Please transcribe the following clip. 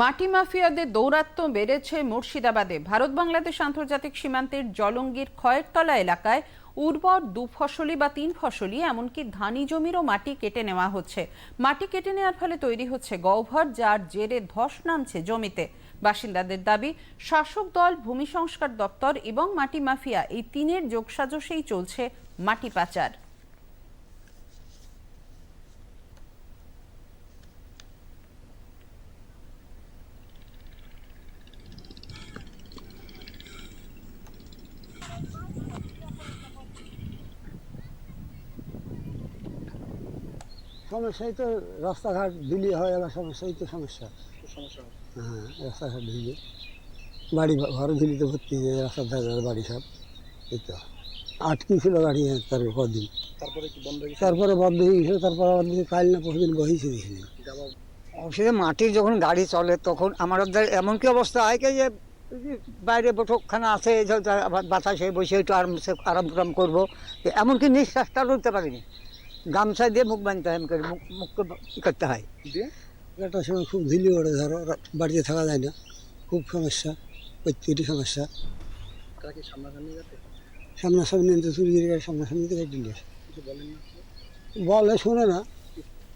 মাটি মাফিয়াদের দৌরাত্ম্য বেড়েছে মুর্শিদাবাদে। ভারত বাংলাদেশ আন্তর্জাতিক সীমান্তের জলঙ্গির খয়েরতলা এলাকায় উর্বর দু ফসলি বা তিন ফসলি, এমনকি ধানি জমিরও মাটি কেটে নেওয়া হচ্ছে। মাটি কেটে নেওয়ার ফলে তৈরি হচ্ছে গহ্বর, যার জেরে ধস নামছে জমিতে। বাসিন্দাদের দাবি, শাসক দল, ভূমি সংস্কার দপ্তর এবং মাটি মাফিয়া এই তিনের যোগসাজশেই চলছে মাটি পাচার। সমস্যাই তো রাস্তাঘাট বিলি হয় এবার সমস্যাই তো সমস্যা। সমস্যা হ্যাঁ রাস্তাঘাট ভিজে বাড়ি ঘর ঝুলিতে ভর্তি যে রাস্তার ধারে বাড়ি সব এই তো। আটকি ছিল গাড়ি তার কদিন? তারপরে বন্ধ হয়ে গেছে তারপরে গেছিল তারপর আবার দিকে কাল না পরশুদিন বহিয়েছে দিয়েছিলেন অসুবিধা মাটির যখন গাড়ি চলে তখন আমাদের এমন কি অবস্থা হয় কি যে বাইরে বৈঠকখানা আছে বাতাসে বসে একটু আরাম আরাম টারাম করব। এমনকি নিঃশ্বাসটা লড়তে পারিনি। গামছা দিয়ে মুখ বাঁধতে হয় করে মুখ মুখকে করতে হয়। একটা সময় খুব ঝিলি ওড়ে ধরো বাড়িতে থাকা যায় না। খুব সমস্যা প্রত্যেকটি সমস্যা। সামনাসামনি সামনাসামনি চুরি গিয়ে সামনাসামনি তো কেটে বলে শোনে না।